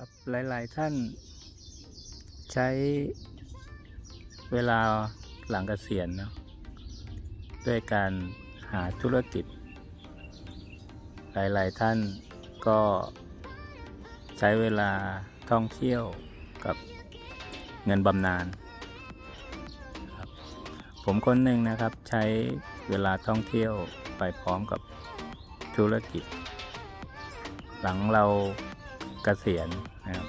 ครับหลาย ๆ ท่านใช้เวลาหลังเกษียณเนาะด้วยการหาธุรกิจ หลาย ๆ ท่านก็ใช้เวลาท่องเที่ยวกับเงินบำนาญครับผมคนหนึ่งนะครับใช้เวลาท่องเที่ยวไปพร้อมกับธุรกิจ หลังเรา เกษียณนะครับ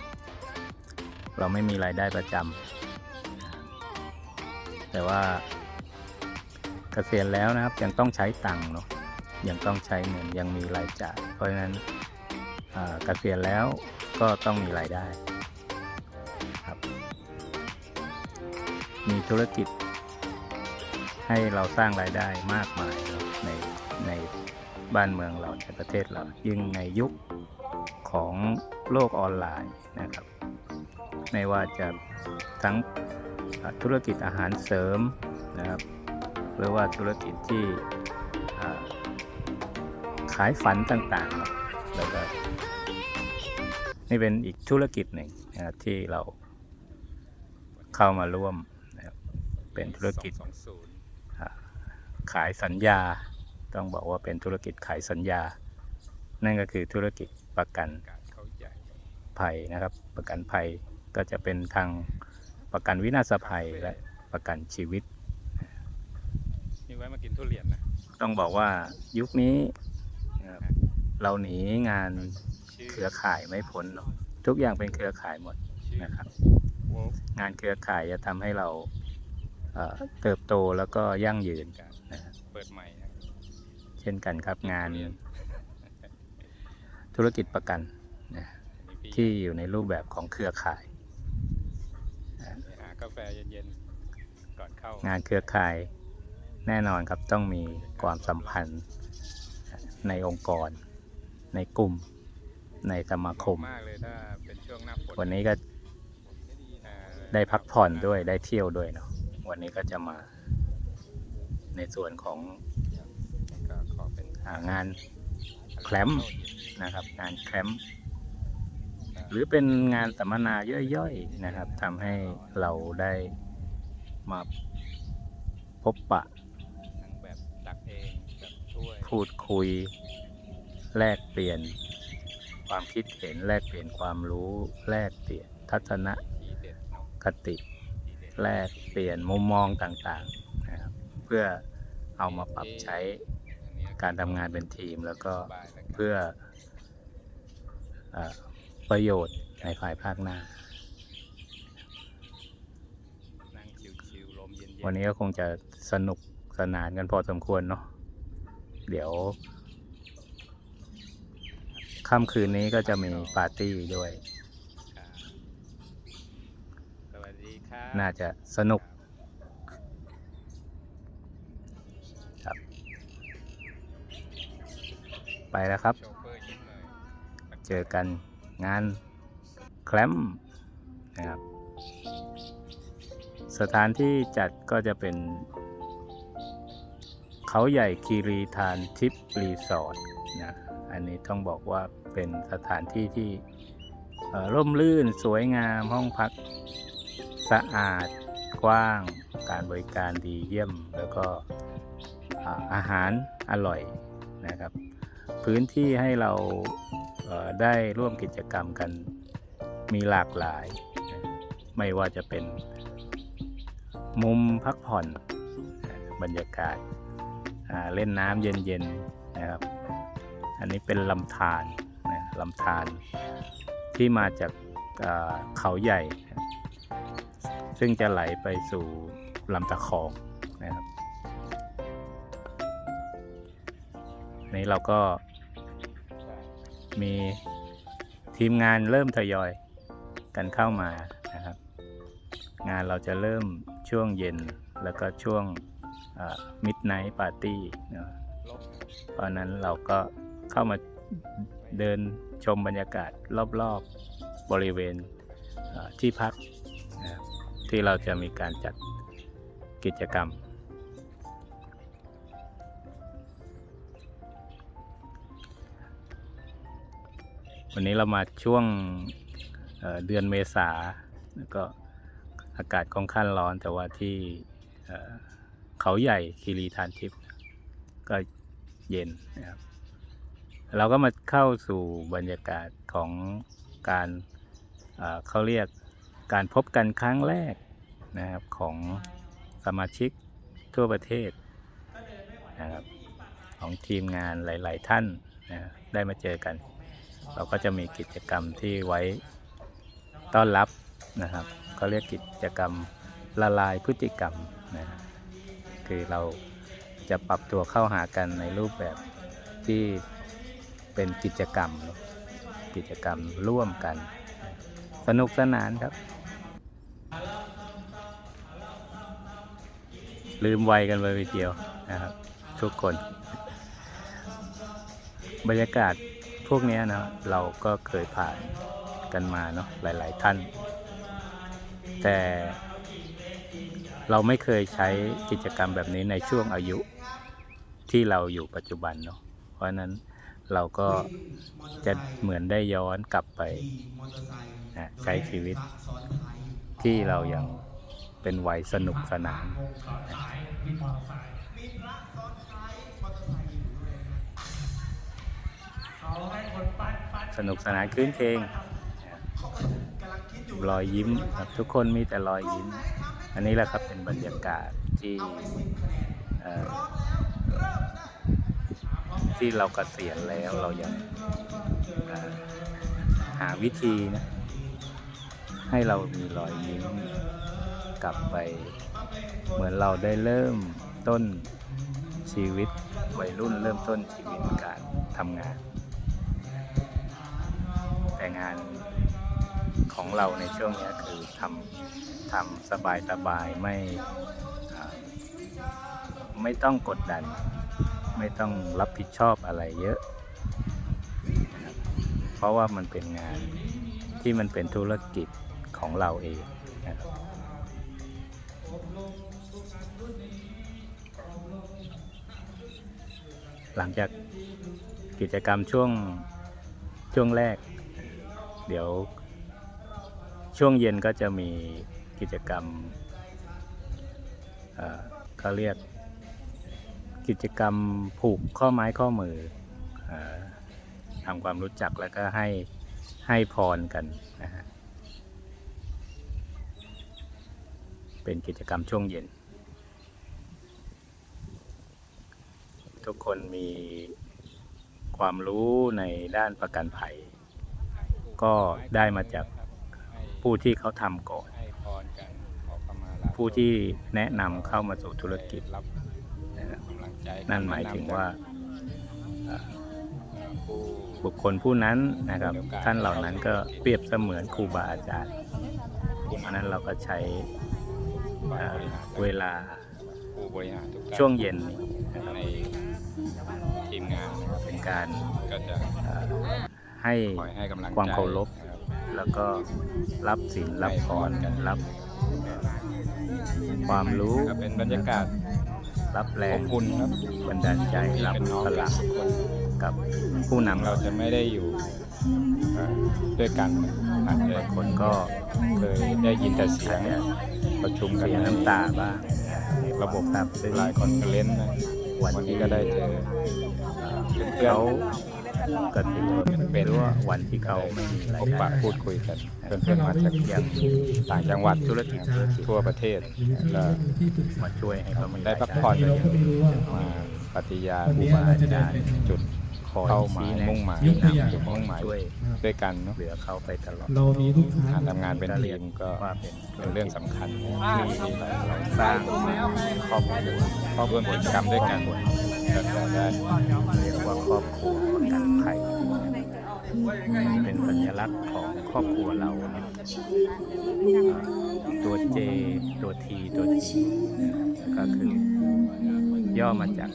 เราไม่มีรายได้ประจำแต่ว่าเกษียณแล้วนะครับยังต้องใช้ตังค์เนาะยังต้องใช้เงินยังมีรายจ่าย เพราะฉะนั้นเกษียณแล้วก็ต้องมีรายได้ครับ มีธุรกิจ ให้เราสร้างรายได้มากมายในในบ้านเมืองเราในประเทศเรายิ่งในยุคของ โลกออนไลน์นะครับ ไม่ว่าจะทั้งธุรกิจอาหารเสริมนะครับหรือว่าธุรกิจที่ขายฝันต่างๆแล้วก็นี่เป็นอีกธุรกิจหนึ่งนะครับที่เราเข้ามาร่วมนะครับเป็นธุรกิจขายสัญญา ต้องบอกว่าเป็นธุรกิจขายสัญญา นั่นก็คือธุรกิจประกัน ภัยนะครับ ประกันภัยก็จะเป็นทางประกันวินาศภัยและประกันชีวิตนี่ไว้มากินทุเรียนนะต้องบอกว่ายุคนี้นะครับเราหนีงานชื่อเครือข่ายไม่พ้นเนอะทุกอย่างเป็นเครือข่ายหมดชื่อนะครับโวลงานเครือข่ายจะทำให้เราเอ่อเติบโตแล้วก็ยั่งยืนการนะครับเปิดใหม่นะเช่นกันครับงานทุเรียธุรกิจประกันนะมีพี่ ที่อยู่ในรูปแบบของเครือข่ายไปหากาแฟเย็นๆก่อนเข้างานเครือข่ายแน่นอนครับต้องมีความสัมพันธ์ในองค์กร ในกลุ่มในสมาคมมากเลยถ้าเป็นช่วงหน้าฝนวันนี้ก็อ่าได้พักผ่อนด้วยได้เที่ยวด้วยเนาะวันนี้ก็จะมาในส่วนของก็ขอเป็นอางานแคลมป์นะครับ งานแคมป์ หรือเป็นงานสัมมนาย่อยๆนะครับทำให้เราได้มาพบปะพูดคุย แลกเปลี่ยน ความคิดเห็นแลกเปลี่ยนความรู้แลกเปลี่ยนทัศนะคติ แลกเปลี่ยนมุมมองต่างๆนะครับเพื่อเอามาปรับใช้การทำงานเป็นทีมแล้วก็เพื่ออ ประโยชน์ในภายภาคหน้านั่งชิวๆลมเย็นๆวันนี้ก็คงจะสนุกสนานกันพอสมควรเนาะเดี๋ยวค่ำคืนนี้ก็จะมีปาร์ตี้ด้วยครับสวัสดีครับน่าจะสนุกครับ ไปแล้วครับโชเฟอร์ยิ้มเลยเจอกัน งานแคลมป์นะครับ สถานที่จัดก็จะเป็น เขาใหญ่คีรีทานทิปรีสอร์ทนะ อันนี้ต้องบอกว่าเป็นสถานที่ที่ร่มรื่นสวยงามห้องพักสะอาดกว้างการบริการดีเยี่ยม แล้วก็อาหารอร่อยนะครับ พื้นที่ให้เรา ได้ร่วมกิจกรรมกันมีหลากหลาย ไม่ว่าจะเป็นมุมพักผ่อนบรรยากาศเล่นน้ำเย็นๆนะครับอันนี้เป็นลำธารนะลำธารที่มาจากเขาใหญ่ ซึ่งจะไหลไปสู่ลำตะคองนะครับนี้เราก็ มีทีมงานเริ่มทยอยกันเข้ามานะครับ งานเราจะเริ่มช่วงเย็นแล้วก็ช่วงมิดไนท์ปาร์ตี้นะเพราะนั้นเราก็เข้ามาเดินชมบรรยากาศรอบๆบริเวณที่พักนะที่เราจะมีการจัดกิจกรรม วันนี้เรามาช่วงเเดือนเมษาแล้วก็อากาศค่อนข้างร้อนแต่ว่าที่เเขาใหญ่คีรีทานทิพย์ก็เย็นนะครับเราก็มาเข้าสู่บรรยากาศของการเเขาเรียกการพบกันครั้งแรกนะครับของสมาชิกทั่วประเทศนะครับของทีมงานหลาย ๆ ท่านนะได้มาเจอกัน เราก็จะมีกิจกรรมที่ไว้ต้อนรับนะครับเขาเรียกกิจกรรมละลายพฤติกรรมนะคือเราจะปรับตัวเข้าหากันในรูปแบบที่เป็นกิจกรรม กิจกรรมร่วมกัน สนุกสนานครับ ลืมวัยกันไปทีเดียวนะครับ ทุกคน บรรยากาศ พวกนี้นะเราก็เคยผ่านกันมาเนาะหลาย ๆ ท่าน แต่เราไม่เคยใช้กิจกรรมแบบนี้ในช่วงอายุที่เราอยู่ปัจจุบันเนาะเพราะนั้นเราก็จะเหมือนได้ย้อนกลับไปนะใช้ชีวิตที่เรายังเป็นวัยสนุกสนาน สนุกสนานคืนเพลงรอยยิ้มครับทุกคนมีแต่รอยยิ้ม อันนี้แหละครับเป็นบรรยากาศที่เอ่อที่เรากเกษียณแล้วเรายังเอ่อหาวิธีนะ ให้เรามีรอยยิ้มกลับไป เหมือนเราได้เริ่มต้นชีวิตวัยรุ่นเริ่มต้นชีวิตการทำงาน แต่งานของเราในช่วงนี้คือทำทำสบายสบายไม่ไม่ต้องกดดัน ไม่ต้องรับผิดชอบอะไรเยอะ เพราะว่ามันเป็นงานที่มันเป็นธุรกิจของเราเองนะครับหลังจากกิจกรรมช่วงช่วงแรก เดี๋ยว ช่วงเย็นก็จะมีกิจกรรมเขาเรียกกิจกรรมผูกข้อไม้ข้อมืออทำความรู้จักแล้วก็ให้ให้พรกันนะฮะเป็นกิจกรรมช่วงเย็น ทุกคนมีความรู้ในด้านประกันภัย ก็ได้มาจากผู้ที่เขาทำก่อนให้พรกันขอขมาลาผู้ที่แนะนำเข้ามาสู่ธุรกิจรับนะครับกำลังใจนั่นหมายถึงว่าเอ่อผู้บุคคลผู้นั้นนะครับ ท่านเหล่านั้นก็เปรียบเสมือนครูบาอาจารย์เพราะฉะนั้นเราก็ใช้เอ่อเวลาผู้บริหารทุกท่านช่วงเย็นนี้นะครับในทีมงานนะครับเป็นการก็จะเอ่อ ให้คอยให้กำลังใจความเคารพ นะครับแล้วก็รับศีลรับพรกันรับ ความรู้ก็เป็นบรรยากาศรับแรองบอุ่นครับบันดาลใจพี่รับเป็นน้องพกัลันงทุกคนกับผู้นำเราเราจะไม่ได้อยู่เอ่อด้วยกันอาจจะบางคนก็เคยได้ยินแต่เสียง ประชุมกันเสียน้ำตาบ้างระบบตามซึ่ง หลายคอนเฟอเรนซ์นะวันวันที่นี้ก็ได้เจอเพื่อนเขา ก็ถือว่าเป็นว่าวันที่เขาไม่มีรายพบได้ปะพูดคุยกันเพื่อนๆมาจากยังต่างจังหวัดธุรกิจธุรกิจทั่วประเทศก็มาช่วยให้เขามีได้รายพักผ่อนได้มาปฏิญาณครูบาอาจารย์จุดคอยเป้าหมายชี้แนะมุ่งหมายชี้นำจุดมุ่งหมายช่วยด้วยกันเนาะเหลือเขาไปตลอดเรามีลูกค้าการทำงานเป็นทีมก็ว่าเป็นเป็นเรื่องสำคัญที่เราสร้างครอบครัวครอบร่วมกิจกรรมด้วยกันก็จะได้ เรียกว่าครอบครัวประกันภัย เป็นสัญลักษณ์ของครอบครัวเรานะตัว J ตัว T ตัว T ก็คือย่อมาจาก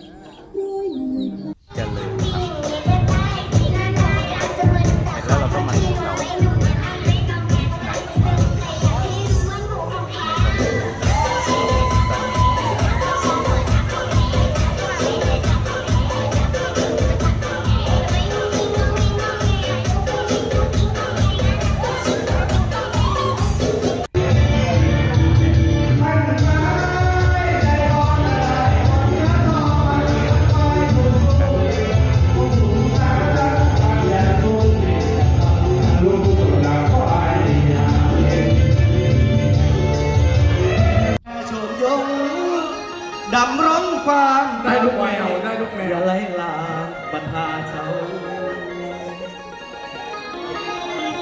ดำร้องฟางได้ลูกแมวได้ลูกแมว อย่าไล่ลามบรรพาเจ้า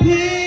พี่